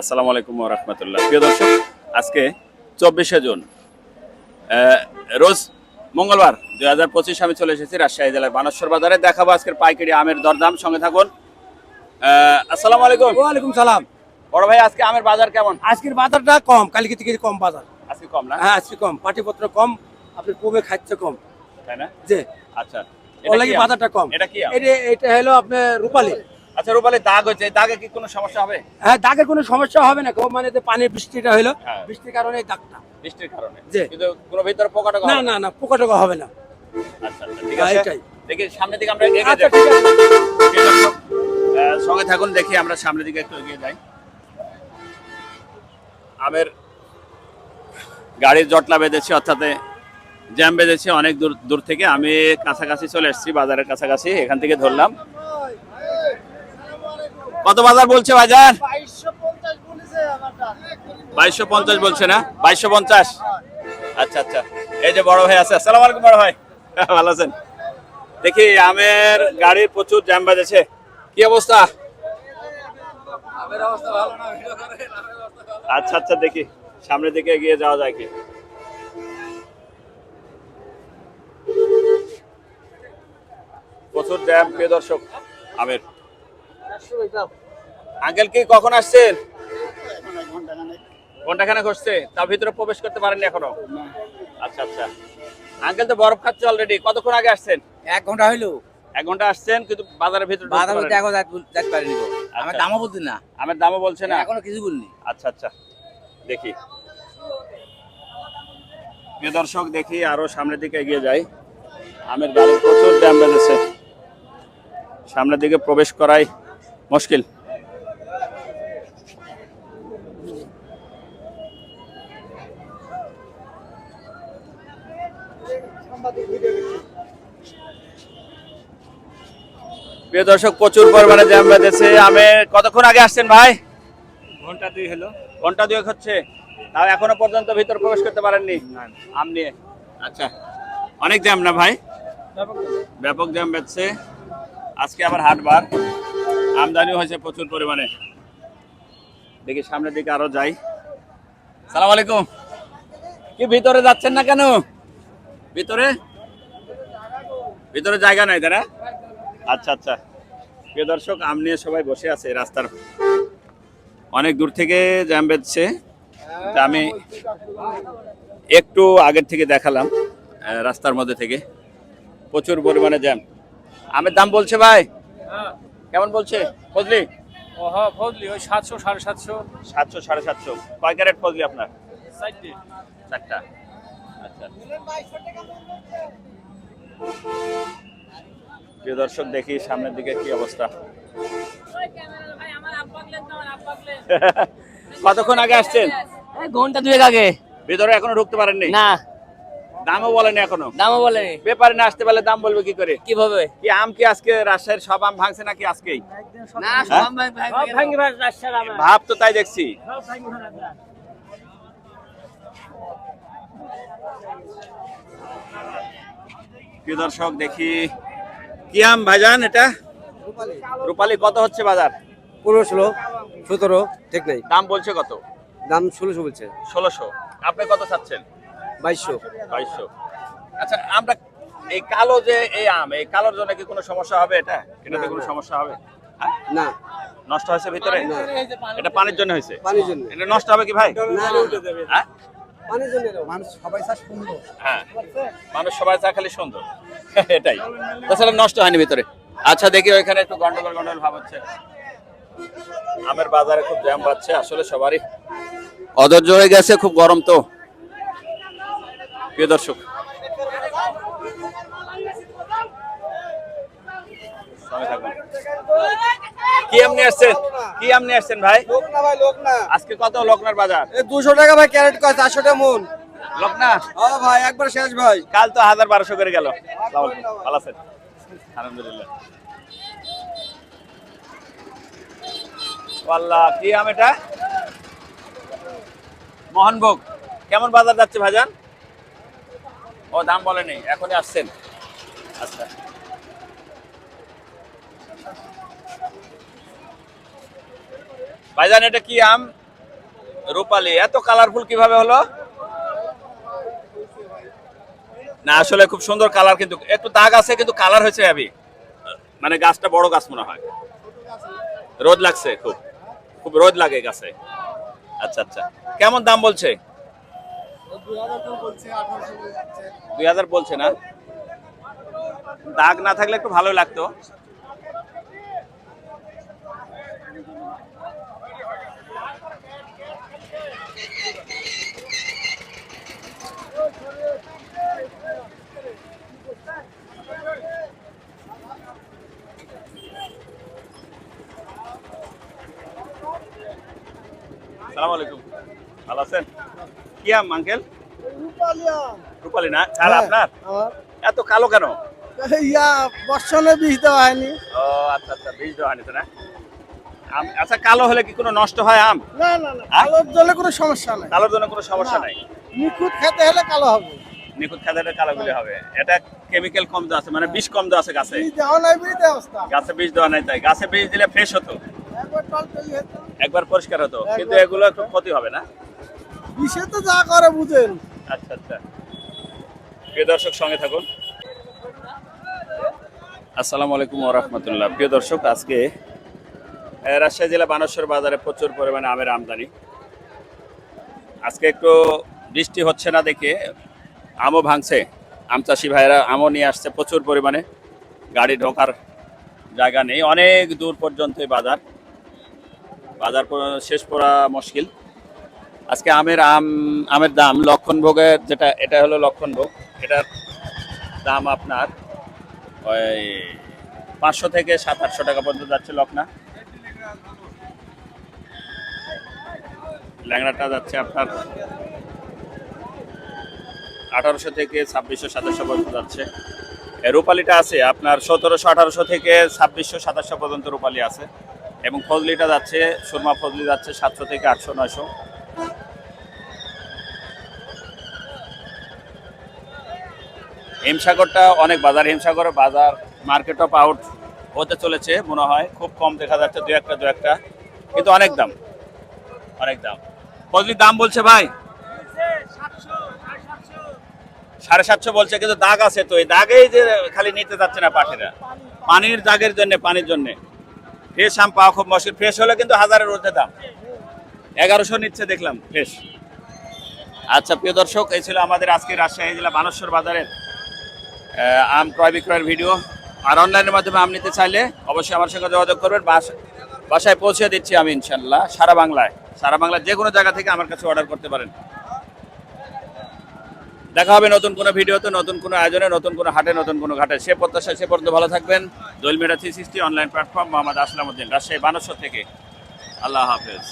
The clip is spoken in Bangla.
আসসালামু আলাইকুম রহমতুল্লাহ। প্রিয় দর্শক আজকে চব্বিশে জুন রোজ মঙ্গলবার দুই হাজার পঁচিশ আমি চলে এসেছি রাজশাহী জেলার বানেশ্বর বাজারে। দেখাবো আজকের পাইকারি আমের দরদাম সঙ্গে থাকুন। আসসালামু আলাইকুম। ওয়ালাইকুম সালাম। বড় ভাই আজকে আমের বাজার কেমন? আজকের বাজারটা কম কালকে থেকে কম বাজার। আজকে কম না? হ্যাঁ আজকে কম। পাটিপত্র কম আপনি কমে খাচ্ছে কম। তাই না? যে আচ্ছা। ওর লাগে বাজারটা কম। এটা কি এটা এটা হলো আপনার রূপালী। আচ্ছা রূপালি দাগ এই দাগে কি কোনো সমস্যা হবে? হ্যাঁ দাগের কোনো সমস্যা হবে না। মানে যে পানির বৃষ্টিটা হলো হ্যাঁ। বৃষ্টির কারণে দাগটা। বৃষ্টির কারণে। কিন্তু কোনো ভিতরে পোকা না? না? না পোকা টোকা হবে না। আচ্ছা আচ্ছা ঠিক আছে। দেখি সামনের দিকে আমরা এগিয়ে আচ্ছা যাই। সঙ্গে থাকুন দেখি আমরা সামনের দিকে একটু এগিয়ে যাই। আমের গাড়ির জটলা বেঁধেছে অর্থাৎ জ্যাম বেঁধেছে অনেক দূর দূর থেকে। আমি কাছাকাছি চলে এসেছি বাজারের কাছাকাছি। এখান থেকে ধরলাম। কত বাজার বলছে বাজার? বাইশশো পঞ্চাশ বলছে না? বাইশশো পঞ্চাশ? আচ্ছা আচ্ছা। এই যে বড় ভাই আছে। আসসালামু আলাইকুম বড় ভাই। ভালো আছেন? দেখি আমের গাড়ির প্রচুর জ্যাম বাজেছে। কি অবস্থা? আচ্ছা আচ্ছা দেখি। সামনের দিকে এগিয়ে যাওয়া যায় কি? প্রচুর জ্যাম প্রিয় দর্শক আমের। আঙ্কেল কি কখন আসছেন? ঘন্টাখানে ঘটছে তার ভিতরে প্রবেশ করতে পারেননি এখনও? আচ্ছা আচ্ছা। আঙ্কেল তো বরফ খাচ্ছে অলরেডি কতক্ষণ আগে আসছেন? এক ঘণ্টা হইল। এক ঘণ্টা আসছেন কিন্তু বাজারের ভিতরে বাজার পারেননি। এখন যাইতে পারিনি আমার আচ্ছা। দামও বলতে না। আমের দামও বলছে না। এখনও কিছু বলিনি। আচ্ছা আচ্ছা। দেখি। প্রিয় দর্শক দেখি আরও সামনের দিকে এগিয়ে যাই। আমের গাড়ি প্রচুর ড্যাম বেঁধেছে। সামনের দিকে প্রবেশ করাই মুশকিল। প্রিয় দর্শক প্রচুর পরিমাণে জ্যাম বেঁধেছে। আমে কতক্ষণ আগে আসছেন ভাই? ঘণ্টা দুই হলো। ঘণ্টা দুয়েক হচ্ছে। তাও এখনও পর্যন্ত ভিতর প্রবেশ করতে পারেননি। আম নিয়ে। আচ্ছা। অনেক জ্যাম না ভাই? ব্যাপক জ্যাম। বেঁধছে। আজকে আবার হাটবার আমদানি হয়েছে প্রচুর পরিমাণে। দেখি সামনের দিকে আরও যাই। সালাম আলাইকুম। কি ভিতরে যাচ্ছেন না কেন? ভিতরে? ভিতরে জায়গা নাই তারা আচ্ছা আচ্ছা। প্রিয় দর্শক আম নিয়ে সবাই বসে আছে রাস্তার। অনেক দূর থেকে জ্যাম বেঁধছে। আমি একটু আগের থেকে দেখালাম রাস্তার মধ্যে থেকে। প্রচুর পরিমাণে জ্যাম। আমের দাম বলছে ভাই? কেমন বলছে? ফজলি? ও হ্যাঁ ফজলি ওই সাতশো সাড়ে সাতশো। সাতশো সাড়ে সাতশো। কয় ক্যারেট ফজলি আপনার? চারটে। চারটা। প্রিয় দর্শক দেখি সামনের দিকে কি অবস্থা। কতক্ষণ আগে আসছেন? ঘণ্টা দুয়েক আগে। ভিতরে এখনও ঢুকতে পারেননি? না। দামও বলেনি এখনও? দামও বলে ব্যাপারে না আসতে পারলে দাম বলবে কি করে? কীভাবে? কি আম কি আজকে রাজশাহীর সব আম ভাঙছে নাকি আজকেই? না? সব ভাঙি ভাব তো তাই দেখছি। প্রিয় দর্শক দেখি। কি আম ভাইজান এটা? রূপালি কত হচ্ছে বাজার? পনেরো ষোলো সতেরো ঠিক নেই। দাম বলছে কত? দাম ষোলোশো বলছে। ষোলোশো। আপনি কত চাচ্ছেন? বাইশশো। বাইশশো। আচ্ছা আমরা এই কালো যে এই আম এই কালোর জন্য কি কোনো সমস্যা হবে এটা? এটাতে কোনো সমস্যা হবে? হ্যাঁ? না। নষ্ট হয়েছে ভিতরে? এটা পানির জন্য হয়েছে? পানির জন্য। এটা নষ্ট হবে কি ভাই? হ্যাঁ? মানুষ সবাই চাষ সুন্দর। হ্যাঁ মানুষ সবাই চা খালি সুন্দর। এটাই। তাছাড়া নষ্ট হয়নি ভিতরে। আচ্ছা দেখি ওইখানে একটু গন্ডগোল গন্ডগোল ভাব হচ্ছে। আমের বাজারে খুব জ্যাম পাচ্ছে আসলে সবারই। অধৈর্য হয়ে গেছে খুব গরম তো। প্রিয় দর্শক কি আম নিয়ে আসছেন? কি আম নিয়ে আসছেন ভাই? লোক না ভাই লোক না। আজকে কত লকনার বাজার? দুশো টাকা ভাই ক্যারেট কয় চারশো টাকা মন। লকনা হ্যাঁ ভাই একবার শেষ ভাই। কাল তো হাজার বারোশো করে গেল। ভালো আছেন? আলহামদুলিল্লাহ। আল্লাহ কি আম এটা? মোহনভোগ। কেমন বাজার যাচ্ছে ভাইজান? ও দাম বলেনি এখনই আসছেন। আচ্ছা। ভাইজান, এটা কি আম? রূপালী। এত কালারফুল কীভাবে হলো? না, আসলে খুব সুন্দর কালার কিন্তু, একটু দাগ আছে, কিন্তু কালার হয়েছে আবি মানে গাছটা বড় গাছ মনে হয়। রোদ লাগছে খুব। খুব রোদ লাগে গাছে। আচ্ছা আচ্ছা। কেমন দাম বলছে? দুই হাজার বলছে না? দাগ না থাকলে একটু ভালো লাগতো। সালাম আলাইকুম। ভালো আছেন? কি আম আঙ্কেল? রূপালী না? ছাড় আপনার? এত কালো কেন? ইয়া বর্ষণে বীজ দেওয়া হয়নি। ও আচ্ছা আচ্ছা বীজ দেওয়া হয়নি তো না? আম- আচ্ছা কালো হলে কি কোনো নষ্ট হয় আম? না না না হ্যাঁ? কালোর জন্য কোনো সমস্যা নাই। কালোর জন্য কোনো সমস্যা নাই? নিখুঁত খেতে হলে কালো হবে। নিখুঁত খাদাটা কালো গুলি হবে। এটা কেমিক্যাল কম দেওয়া আছে মানে বিষ কম দেওয়া আছে গাছে। দেওয়া নাই বীজ অবস্থা। গাছে বীজ দেওয়া নাই তাই। গাছে বীজ দিলে ফ্রেশ হতো। একবার পরিষ্কার হতো কিন্তু এগুলো একটু ক্ষতি হবে না? বিষে তো যা করে বুঝেন। আচ্ছা আচ্ছা। প্রিয় দর্শক সঙ্গে থাকুন। আসসালামু আলাইকুম রহমতুল্লাহ প্রিয় দর্শক আজকে রাজশাহী জেলা বানেশ্বর বাজারে প্রচুর পরিমাণে আমের আমদানি। আজকে একটু বৃষ্টি হচ্ছে না দেখে আমও ভাঙছে। আম চাষি ভাইয়েরা আমও নিয়ে আসছে প্রচুর পরিমাণে। গাড়ি ঢোকার জায়গা নেই। অনেক দূর পর্যন্ত এই বাজার। বাজার শেষ করা মুশকিল। আজকে আমের আম, আমের দাম লক্ষণভোগের যেটা, এটা হলো লক্ষণভোগ এটার দাম আপনার ওই পাঁচশো থেকে সাত, আটশো টাকা পর্যন্ত যাচ্ছে লকনা। ল্যাংড়াটা যাচ্ছে আপনার আঠারোশো থেকে ছাব্বিশশো, সাতাশশো পর্যন্ত যাচ্ছে। রূপালিটা আছে, আপনার সতেরোশো, আঠারোশো থেকে ছাব্বিশশো, সাতাশশো পর্যন্ত রূপালি আছে। এবং ফজলিটা যাচ্ছে, সুরমা ফজলি যাচ্ছে সাতশো থেকে আটশো, নয়শো। হিমসাগরটা অনেক বাজার, হিমসাগর বাজার মার্কেট অফ আউট হতে চলেছে মনে হয়, খুব কম দেখা যাচ্ছে, দু একটা দু একটা। কিন্তু অনেক দাম অনেক দাম। ফজলির দাম বলছে ভাই? সাড়ে সাতশো বলছে, কিন্তু দাগ আছে তো, এই দাগেই যে খালি নিতে যাচ্ছে না পাখিরা। পানির দাগের জন্য, পানির জন্য। ফ্রেশ আম পাওয়া খুব মুশকিল। ফ্রেশ হলে কিন্তু হাজারের ঊর্ধ্বে দাম। এগারোশো নিচ্ছে দেখলাম, ফ্রেশ। আচ্ছা প্রিয় দর্শক, এই ছিল আমাদের আজকে রাজশাহী জেলা বানেশ্বর বাজারের আম ক্রয় বিক্রয়ের ভিডিও। আর অনলাইনের মাধ্যমে আম নিতে চাইলে অবশ্যই আমার সঙ্গে যোগাযোগ করবেন। বাস- বাসায় পৌঁছে দিচ্ছি আমি ইনশাল্লাহ, সারা বাংলায়। সারা বাংলায় যে কোনো জায়গা থেকে আমার কাছে অর্ডার করতে পারেন। দেখা হবে নতুন কোনো ভিডিওতে, নতুন কোনো আয়োজনে, নতুন কোনো হাটে, নতুন কোনো ঘাটে। সে প্রত্যাশা সে পর্যন্ত ভালো থাকবেন। দোল মেডা three sixty online platform Mohammad Aslamuddin Rajshahi Bansar থেকে। আল্লাহ হাফেজ।